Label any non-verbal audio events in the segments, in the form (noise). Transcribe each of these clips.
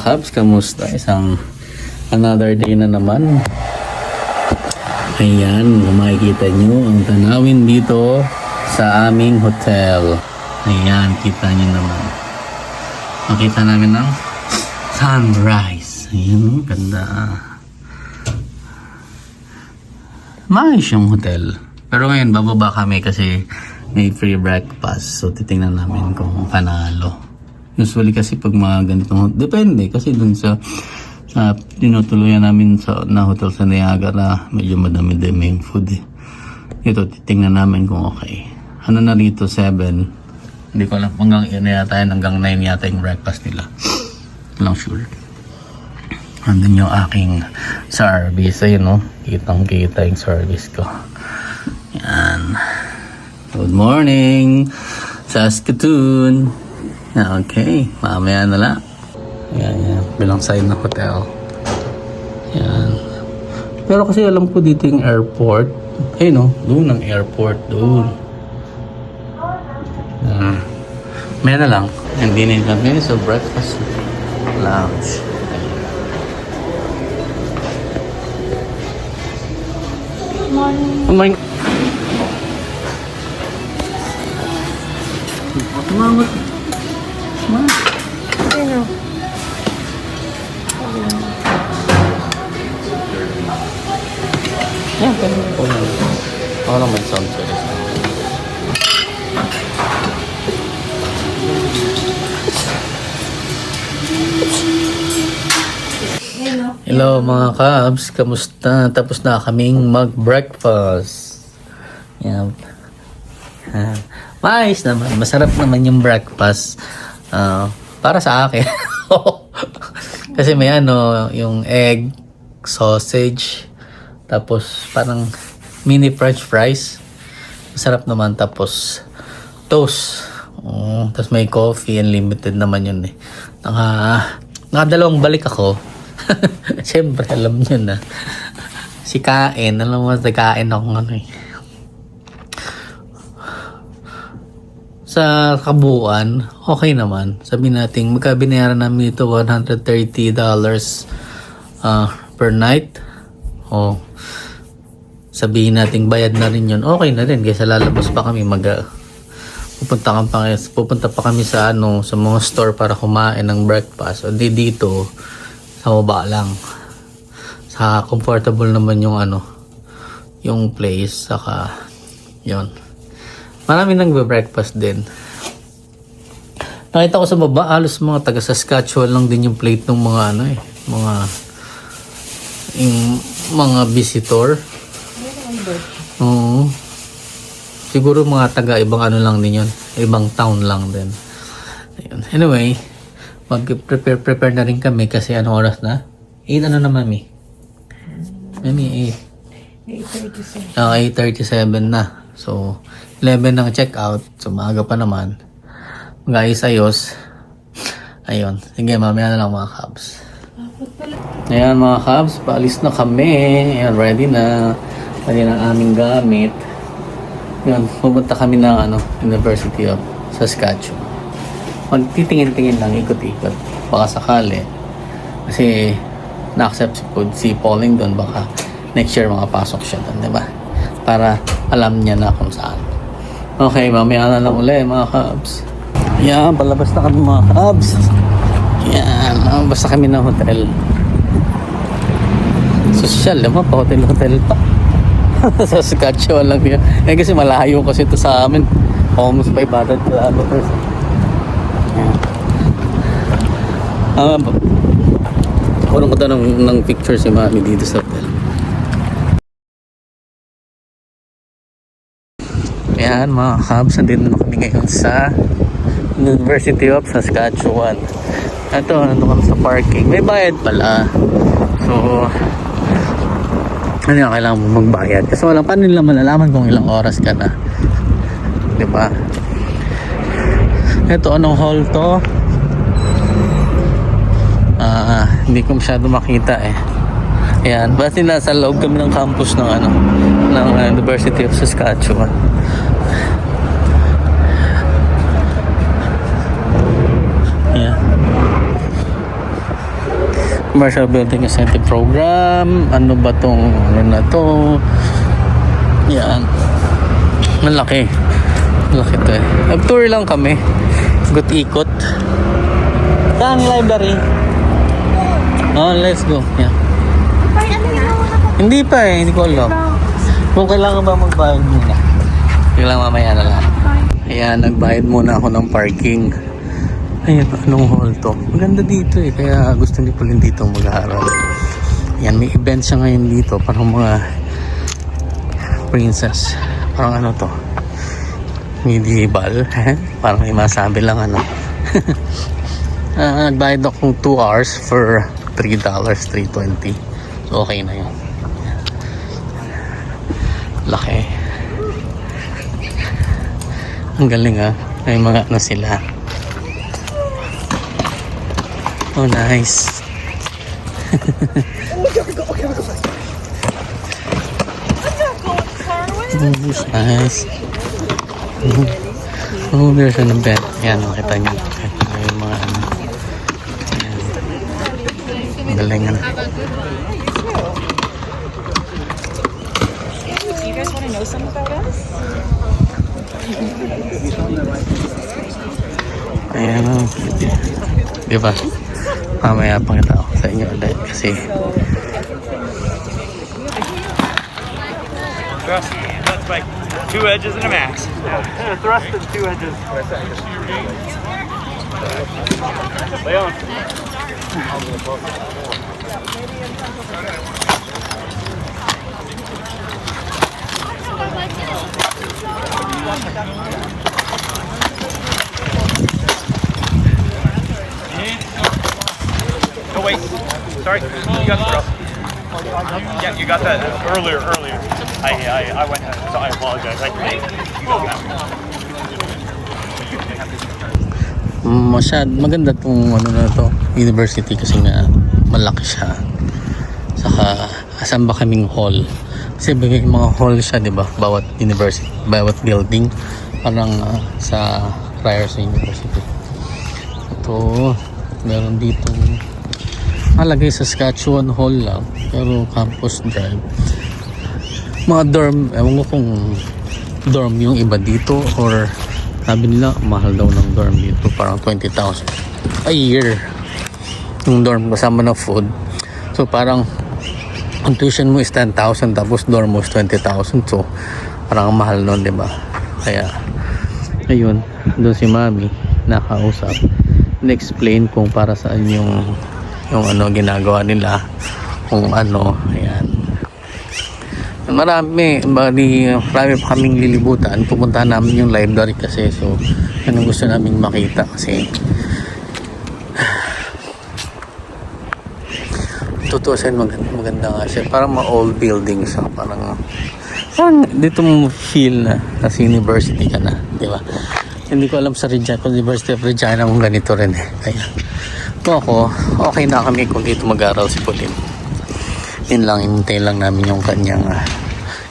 Mga Cubs. Kamusta? Isang another day na naman. Ayan, makikita nyo ang tanawin dito sa aming hotel. Ayan, kita nyo naman. Makita namin ang sunrise. Ayan, ganda. Maayos yung hotel. Pero ngayon, bababa kami kasi may free breakfast. So, titingnan namin kung panalo. Usually kasi pag mga ganitong, depende kasi dun sa sa tinutuluyan namin sa na hotel sa Niagara, medyo madami din yung food eh. Ito, titingnan namin kung okay. Ano na rito, 7. Hindi ko alam, hanggang na yata yun, hanggang 9 yata yung breakfast nila. Lang sure. Andun yung aking service, ayun no? Kitang kita yung service ko. Yan. Good morning, Saskatoon. Okay, mamaya na lang. Yan, yan. Bilang side ng hotel. Yan. Pero kasi alam ko dito yung airport. Eh no, doon ang airport, doon. Yan. Maya na lang. Hindi na kami sa breakfast lounge. Oh my... Tumawag. Tumawag. Pwede po lang may sound. Hello mga Cubs, kamusta? Tapos na kaming mag-breakfast. Yan. Ah, Maayos naman, masarap naman yung breakfast. Ah, para sa akin. (laughs) Kasi may ano, yung egg, sausage, tapos parang mini french fries. Masarap naman. Tapos toast. Mm, tapos may coffee. Unlimited naman yun eh. Naka, nakadalawang balik ako. (laughs) Siyempre, alam nyo na. Si Kain. Alam mo, nagkain ako ano eh. Sa kabuuan, okay naman. Sabi natin, magkabinayaran namin ito $130 uh, per night. O, sabihin natin bayad na rin yun. Okay na rin kasi lalabas pa kami mag uh, pupunta, pa, pupunta pa kami sa ano sa mga store para kumain ng breakfast. O di dito sa baba lang. Sa comfortable naman yung ano yung place saka yon Marami nang breakfast din. Nakita ko sa baba, halos mga taga Saskatchewan lang din yung plate ng mga ano eh, mga yung mga visitor. Oo. Siguro mga taga ibang ano lang din yun. Ibang town lang din. Ayun. Anyway, mag-prepare prepare na rin kami kasi ano oras na? 8 ano na mami? Mami, 8. 8.37. Ah, 8.37 na. So, 11 ang check-out. So, maaga pa naman. Mag-ayos-ayos. Ayun. Sige, mamaya na lang mga Cubs. Ayan mga Cubs, paalis na kami. Ayan, ready na. Ready na aming gamit. Ayan, pupunta kami ng ano, University of Saskatchewan. Magtitingin-tingin lang, ikot-ikot. Baka sakali. Kasi, na-accept si, si Pauling doon. Baka next year makapasok siya doon, di ba? Para alam niya na kung saan. Okay, mamaya na lang uli mga Cubs. Yan, palabas na kami mga Cubs. Yan, ah, basta kami ng hotel. Social, naman pa hotel-hotel (laughs) pa. sa Saskatchewan lang yun. Eh kasi malayo kasi ito sa amin. Almost 500 kilometers. Yan. Ah, Kunin ko ng, ng picture si Mami dito sa hotel. Ayan mga Cubs, nandito na kami ngayon sa University of Saskatchewan. Ito, nandito kami sa parking. May bayad pala. So, ano yung kailangan mo magbayad? Kasi walang paano nila malalaman kung ilang oras ka na. Di ba? Ito, anong hall to? Ah, hindi ko masyado makita eh. Ayan, basta nasa loob kami ng campus ng ano, ng University of Saskatchewan. Commercial Building Incentive Program. Ano ba tong ano na to? Yan. Malaki. Malaki to eh. Nag-tour lang kami. Ikot-ikot. Saan library? Oh, let's go. Yeah. Hindi pa eh, hindi ko alam. Kung kailangan ba magbayad muna. Kailangan mamaya na lang. Ayan, nagbayad muna ako ng parking. Ayan, anong hall to? Maganda dito eh, kaya gusto ni Pauline dito mag-aaral. Ayan, may event siya ngayon dito. Parang mga princess. Parang ano to? Medieval. eh? Parang may masabi lang ano. (laughs) Ah, nagbayad akong 2 hours for $3, $3.20. So, okay na yun. Laki. Ang galing ah. May mga ano sila. Oh, nice. oh, that's nice. Oh, there's an event. Yan, makita niyo. May mga ano. Yan. Ang galing ano. You guys want to know something about us? Ayan o. Di ba? Mamaya pakita ko sa inyo ulit kasi Thrust. That's like two edges and a max. thrust and two edges. Lay Sorry. You got the thrust. Yeah, you got that earlier. Earlier. I I, I went so I apologize. I, masyad maganda tong ano na to university kasi nga malaki siya saka asan ba kaming hall kasi may mga hall siya di ba bawat university bawat building parang ah, sa Ryerson University ito meron dito malagay sa Saskatchewan Hall lang pero campus drive. Mga dorm ewan ko kung dorm yung iba dito or sabi nila mahal daw ng dorm dito parang 20,000 a year yung dorm kasama na food. So parang ang tuition mo is 10,000 tapos dorm mo is 20,000 so parang ang mahal nun di ba? Kaya ayun doon si mami nakausap. Na-explain kung para saan yung yung ano ginagawa nila. Kung ano ayan. Marami bali marami pa kaming lilibutan. Pupunta namin yung library kasi so yun gusto naming makita kasi. Tutusin maganda, maganda nga siya. Parang mga old buildings siya parang parang dito mo feel na nasa university ka na di ba? Hindi ko alam sa Regina University of Regina kung ganito rin eh. Kaya kung ako. Okay na kami kung dito mag-aral si Pauline yun lang hintay lang namin yung kanyang ah,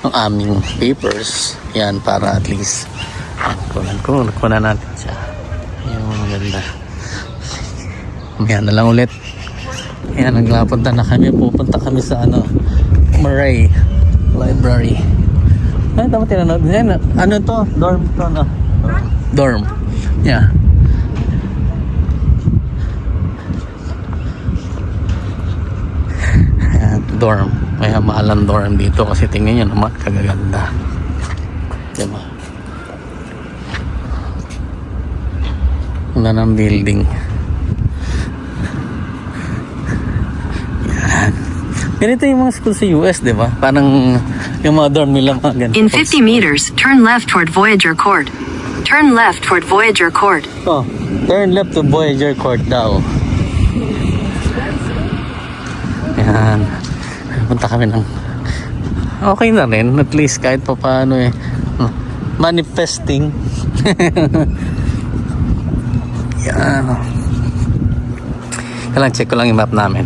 yung aming papers. Yan para at least kunan ko kunan natin siya. Yung maganda mamaya na lang ulit. Yan naglapunta na kami. Pupunta kami sa ano Murray Library. Ano tama tinanood. Yan ano to? Dorm to no dorm. Yeah Ayan, dorm. May mahalang dorm dito kasi tingnan nyo naman kagaganda. Diba? Wala ng building. Yan. Ganito yung mga school sa US, di ba? Parang yung mga dorm nila mga ganito. In 50 meters, turn left toward Voyager Court. Turn left toward Voyager Court. Oh, turn left to Voyager Court daw. Yan. Punta kami ng... Okay na rin. At least kahit pa paano eh. Manifesting. (laughs) Yan. Kailang check ko lang yung map namin.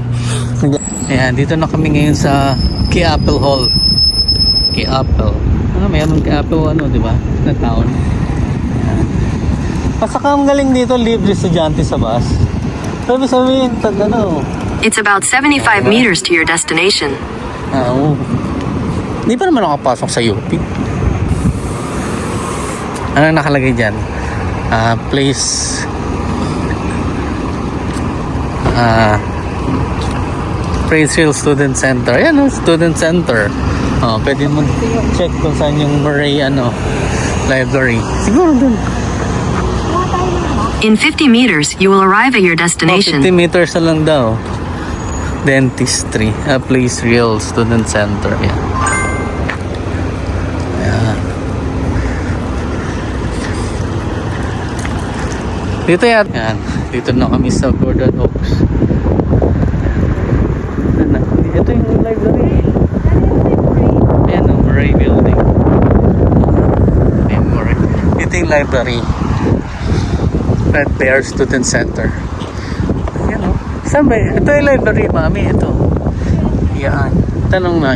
Ayan, dito na kami ngayon sa Key Apple Hall. Key Apple. Ano, mayroon Key Apple, ano, di ba? Na town. Pasaka ang galing dito, libre estudyante sa bus. Sabi sabihin, tag ano, It's about 75 meters to your destination. Ah, Oo. Hindi pa naman nakapasok sa UP. Ano nakalagay dyan? Ah, place... Ah... Praise Hill Student Center. Ayan o, Student Center. Oh, pwede mo check kung saan yung Murray, ano, library. Siguro dun. In 50 meters, you will arrive at your Oh, 50 destination. meters na lang daw. Dentistry. A place real student center. Yan. Yan. Dito yan. Yan. Dito na kami sa Gordon Oaks. Ito yung library. Ayan ang Murray Building. Ayan, Murray. Ito yung library. Red Bear Student Center. Saan ba? Ito yung library, mami. Ito. Yan. Tanong na.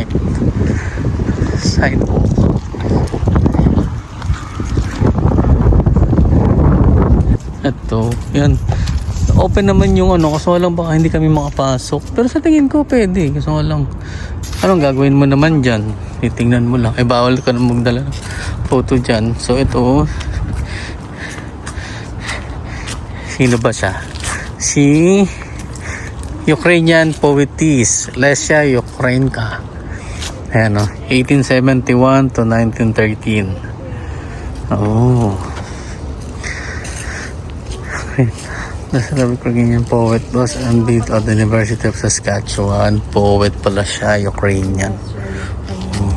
Sidewalk. Ito. Yan. Open naman yung ano. Kaso lang baka hindi kami makapasok. Pero sa tingin ko pwede. Kaso lang. Anong gagawin mo naman dyan? Titingnan mo lang. Eh bawal ka na magdala ng photo dyan. So ito. Sino ba siya? Si Ukrainian poetess Lesya Ukrainka. Ayan o. 1871 to 1913. Oh. Sabi ko ganyan poet was unbeat at the University of Saskatchewan. Poet pala siya, Ukrainian. Oh.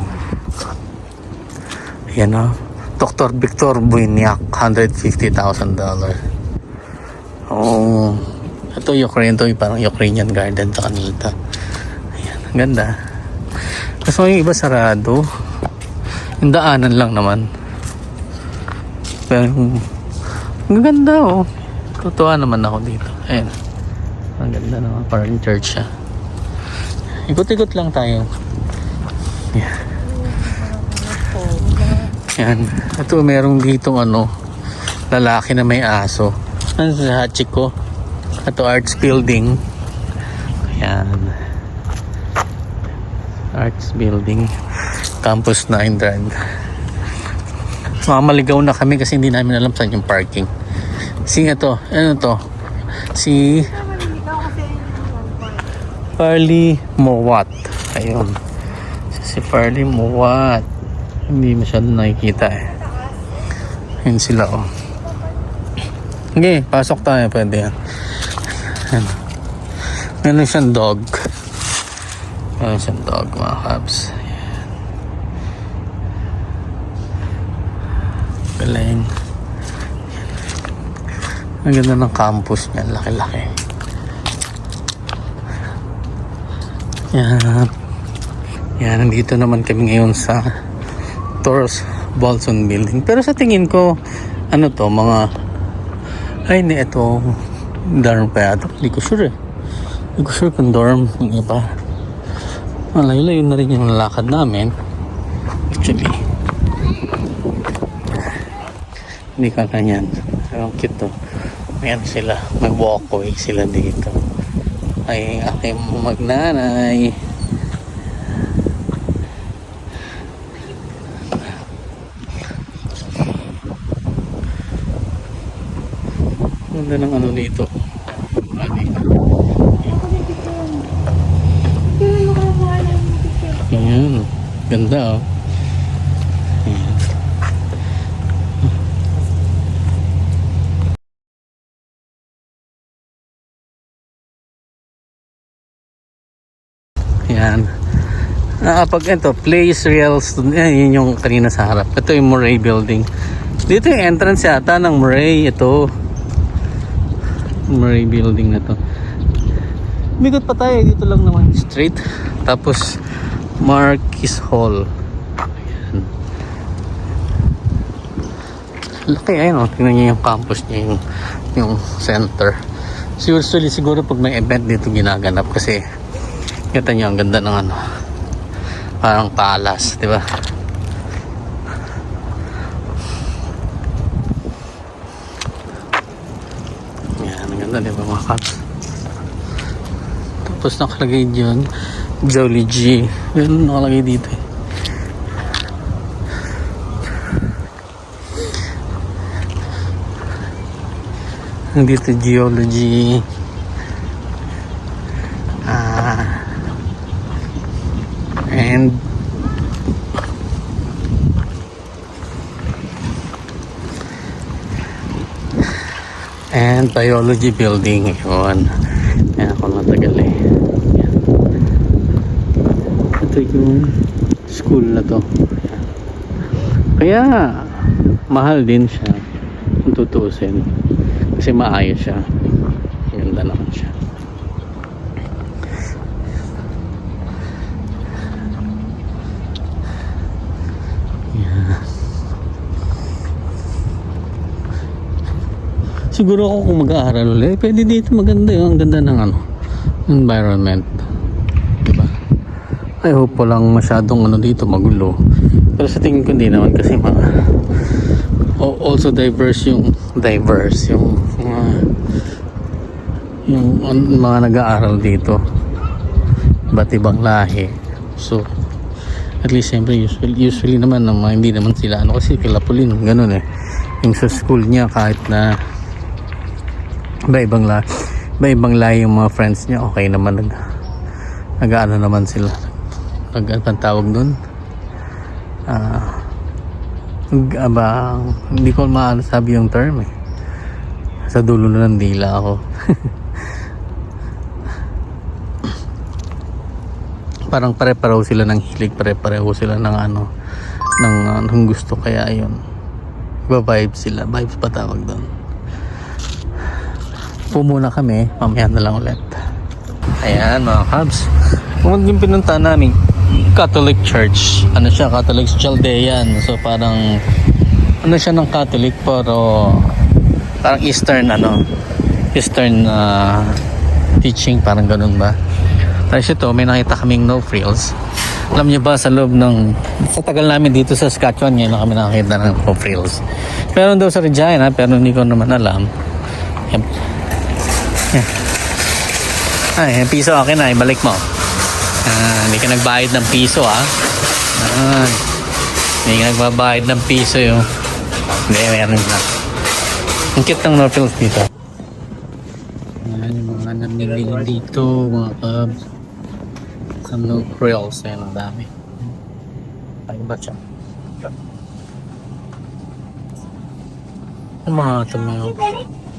Ayan o. Dr. Victor Buiniak, $150,000. Oo. Ito Ukraine to, parang Ukrainian garden sa kanila. Ayan, ang ganda. Kaso yung iba sarado. Yung daanan lang naman. Pero yung- ang ganda oh. Tutuwa naman ako dito. Ayan. Ang ganda naman. Parang church siya. Ikot-ikot lang tayo. Ayan. Ayan. Ito merong ditong ano, lalaki na may aso. Ano sa Hachiko? Ito arts building. Ayan. Arts building. Campus 9 Drive. Mamaligaw na kami kasi hindi namin alam saan yung parking. Si ito, ano to? Si Farley Mowat. Ayun. Si Farley Mowat. Hindi masyado nakikita eh. Yun sila oh. Okay, pasok tayo. Pwede yan. Meron siyang dog. Meron siyang dog mga. Ayan. Galing. Ang ganda ng campus niya. Laki-laki. Yan. Yan, nandito naman kami ngayon sa Torres Bolson Building. Pero sa tingin ko, ano to, mga ay, hindi, ito dorm pa yata. Hindi ko sure eh. Hindi ko sure kung dorm yung iba. Malayo-layo na rin yung lakad namin. Actually. Hindi ka kanyan. Ang cute to. Ayan sila. May walkway sila dito. Ay, aking magnanay. Ganda ng ano. Ah, dito. Ayan. Ganda oh. Ayan. Ayan. Ah, pag ito, place real student, eh, yun yung kanina sa harap. Ito yung Murray building. Dito yung entrance yata ng Murray. Ito. Murray building na to. Bigot pa tayo. Dito lang naman straight. Tapos, Marquis Hall. Ayan. Laki ayun oh. Tingnan niyo yung campus niya, yung, yung center. Usually siguro pag may event dito ginaganap kasi kita niyo ang ganda ng ano. Parang palace, di ba? Yan, ang ganda di ba mga kaps? Tapos nakalagay dyan, Jolly G. Ganun nakalagay dito eh. Dito geology. And biology building. Yun. Yan ako natagal eh. Yan. ito yung school na to. Kaya mahal din siya. Kung tutuusin. Kasi maayos siya ganda naman siya siguro ako kung mag-aaral ulit. Pwede dito maganda yun. Ang ganda ng ano environment. Diba? I hope walang masyadong ano dito magulo. Pero sa tingin ko hindi naman kasi mga also diverse yung diverse yung mga yung mga nag-aaral dito. Iba't ibang lahi. So at least siyempre usually, usually naman mga hindi naman sila ano kasi kilapulin ganun eh. Yung sa school niya kahit na iba ibang la iba ibang lahi yung mga friends niya. Okay naman nag nag-ano naman sila. Nag ano bang tawag doon ah nag- aba hindi ko maano sabi yung term eh. Sa dulo na ng dila ako. (laughs) Parang pare-pareho sila ng hilig pare-pareho sila ng ano ng, uh, ng gusto. Kaya ayun iba vibes sila. Vibes pa tawag doon po muna kami mamaya na lang ulit. Ayan mga kabs kung yung pinunta namin Catholic Church. Ano siya Catholic Chaldean. So parang ano siya ng Catholic pero parang Eastern ano Eastern uh, teaching parang ganun ba? Tapos ito may nakita kaming no frills. Alam niyo ba sa loob ng sa tagal namin dito sa Saskatchewan ngayon kami nakakita ng no frills. Meron daw sa Regina pero hindi ko naman alam. Ay, yung piso akin na, ibalik mo. Ah, hindi ka nagbayad ng piso ah. Ah, hindi ka nagbabayad ng piso yung... Hindi, meron na. Ang cute ng Northfields dito. Ayan, yung mga namimili dito, mga cubs. Sa no grills, ayan, ang dami. Ay, ba siya? Yung mga tumayo.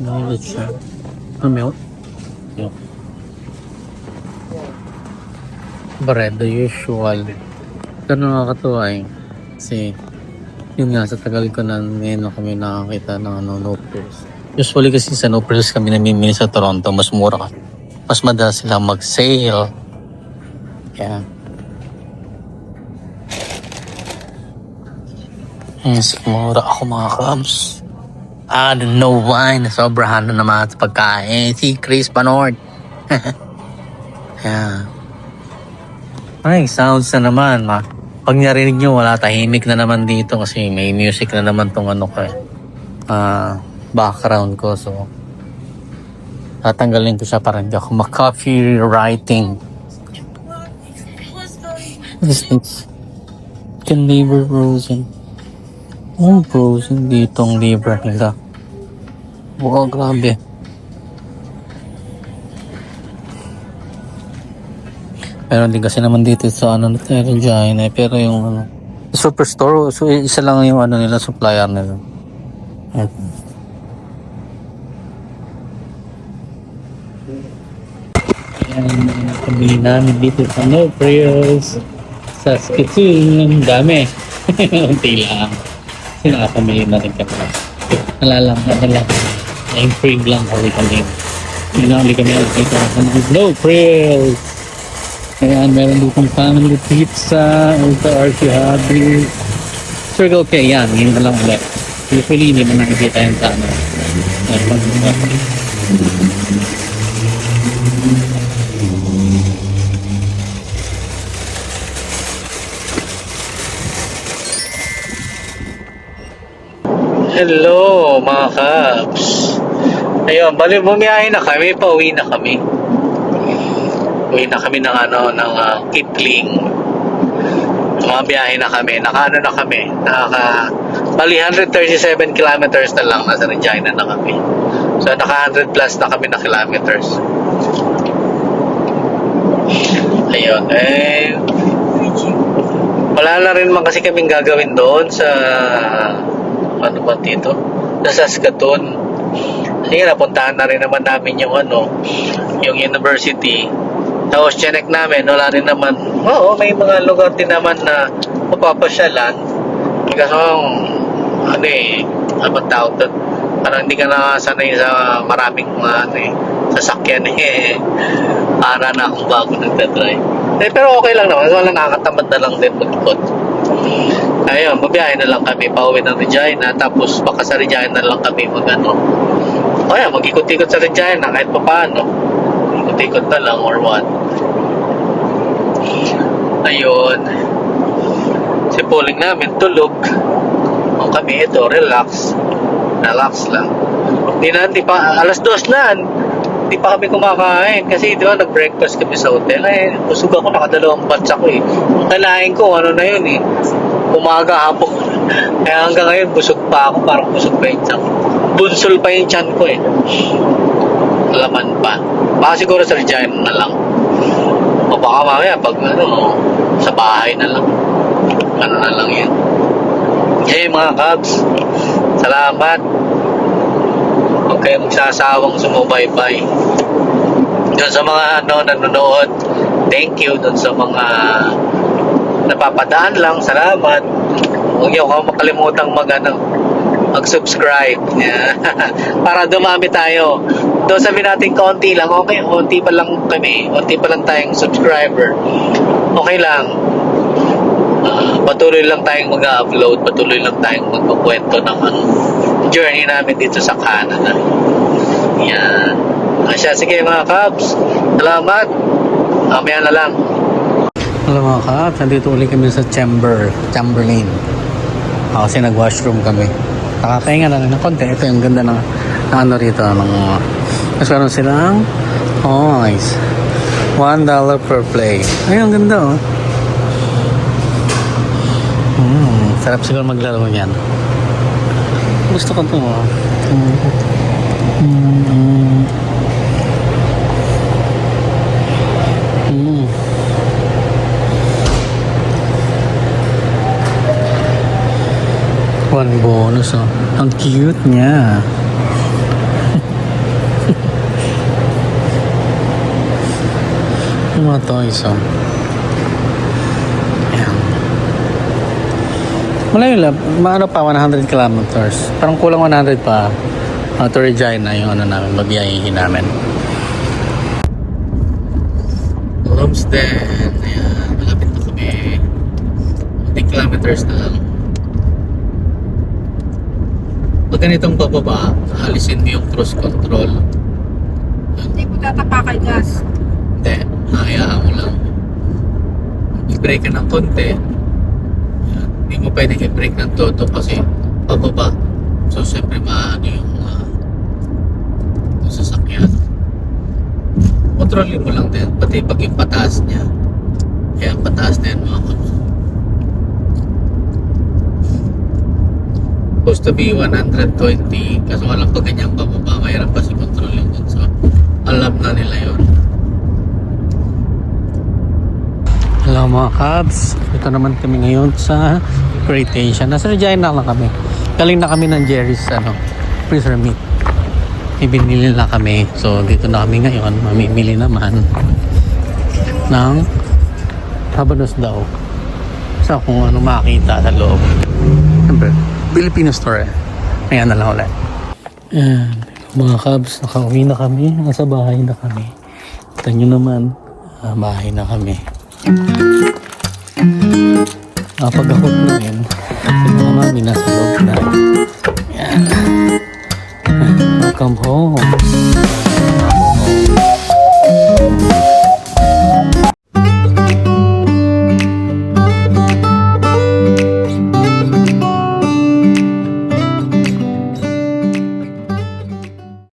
Ano siya? Tumayo? Yung bread, the usual. Pero nakakatuwa eh. Kasi, yun nga, sa tagal ko na ngayon na kami nakakita ng ano, no frills. Usually kasi sa no kami namimili sa Toronto, mas mura ka. Mas madalas sila mag-sale. Kaya, Yes, mura ako mga cubs. I don't know why. Nasobrahan na naman sa pagkain. Si Chris Panord. (laughs) yeah. Ay, sounds na naman. Ma. Pag narinig nyo, wala tahimik na naman dito kasi may music na naman tong ano ko eh. Ah, background ko. So, tatanggalin ko siya para hindi ako is can liver frozen. Oh, frozen dito ang liver nila. Wow, grabe. Meron din kasi naman dito sa ano na tayo, Regina, eh. Pero yung ano, superstore, so isa lang yung ano nila, supplier nila. Ayan, mga pamili namin dito sa No Frills. Sa Skitsun, ang dami. (laughs) Unti lang. Kasi nakapamili na rin kami. Nalalang, nalalang. Yung free lang kami kami. Pinali kami dito sa No Frills. Ayan, meron ditong family pizza, Ultra RC Hobby. Circle K, yan, yun na lang ulit. Usually, hindi mo nakikita yan sa ano. Hello, mga Cubs. Ayun, bali bumiyahe na kami, pauwi na kami. Uwi na kami ng ano, ng uh, Kipling. Mga biyahe na kami. Naka ano na kami. Naka, bali 137 kilometers na lang. Nasa Regina na kami. So, naka 100 plus na kami na kilometers. Ayun. Eh, wala na rin man kasi kaming gagawin doon sa ano ba dito? Sa Saskatoon. Sige, napuntahan na rin naman namin yung ano, yung university. Tapos chinek namin, wala rin naman. Oo, may mga lugar din naman na mapapasyalan. Kasi ano eh, ano ba tawag doon? Parang hindi ka nakasanay sa maraming mga ano eh, sasakyan eh. (laughs) Para na akong bago nagtatry. Eh, pero okay lang naman. Wala nakakatamad na lang din mag-ikot. Ayun, mabiyahe na lang kami. Pauwi ng Regina. Tapos baka sa Regina na lang kami mag ano. Yan, mag-ikot-ikot sa Regina kahit pa paano. Ikot-ikot na lang or what. Ayun. Si Pauling namin tulog. O kami ito, relax. Relax lang. Di na, di pa, alas dos na. Di pa kami kumakain. Kasi di ba, nag-breakfast kami sa hotel. Eh, busog ako, nakadalawang batch ako eh. Ang kalahin ko, ano na yun eh. Umaga, hapon. (laughs) Kaya hanggang ngayon, busog pa ako. Parang busog pa yung ko. Bunsol pa yung tiyan ko eh. Laman pa. Baka siguro sa Regina na lang. O baka mamaya, pag ano, sa bahay na lang. Ano na lang yan. Hey mga Cubs, salamat. Huwag kayong magsasawang sumubaybay. Doon sa mga ano, nanonood, thank you. Doon sa mga napapadaan lang, salamat. Huwag niyo ako makalimutang mag, ano, mag-subscribe. (laughs) Para dumami tayo. Doon sabi natin konti lang, okay, konti pa lang kami, konti pa lang tayong subscriber. Okay lang. Ah, patuloy lang tayong mag-upload, patuloy lang tayong magkukwento ng ano, journey namin dito sa Canada. Yan. Asya, sige mga Cubs. Salamat. Mamaya na lang. Hello mga Cubs, nandito ulit kami sa Chamber, Chamberlain. Kasi nag-washroom kami. Nakakainga na lang ng konti. Ito yung ganda ng, ng ano rito. Ng, mas meron silang toys. $1 dollar per play. Ay, ang ganda oh. Hmm, sarap siguro maglaro yan. Gusto ko to. oh. Mm. Mm. Mm. One bonus oh. Ang cute niya. (laughs) Yung mga toys oh. Ayan. Malayo lang. Maano pa, 100 kilometers. Parang kulang 100 pa. Uh, to Regina yung ano namin, babiyahin namin. Homestead. Ayan, malapit na kami. 10 kilometers na lang. Pag ganitong pababa, alisin mo yung cruise control. Hindi mo tatapakay gas. Hindi, hayaan mo lang. I-brake ka ng konti. Hindi mo pwedeng i-brake ng todo kasi pababa. So, siyempre maano yung, uh, yung sasakyan. Kontrolin mo lang din. Pati pag yung pataas niya. Kaya pataas na yan mga kapos. Supposed to be 120 kaso walang pag ganyang pababa mahirap kasi kontrolin yun so alam na nila yun Hello mga Cubs. Ito naman kami ngayon sa Great Asia. Nasa Regina lang kami. Galing na kami ng Jerry's ano, freezer meat. Ibinili na kami. So dito na kami ngayon. Mamimili naman ng habanos daw. Sa kung ano makita sa loob. Siyempre, Filipino store eh. Ayan na lang ulit. Ayan. Mga Cubs, nakauwi na kami. Nasa bahay na kami. Kita nyo naman, ah, bahay na kami. Kapag ako na yun, yung mga mami nasa loob na. Yan. Welcome home.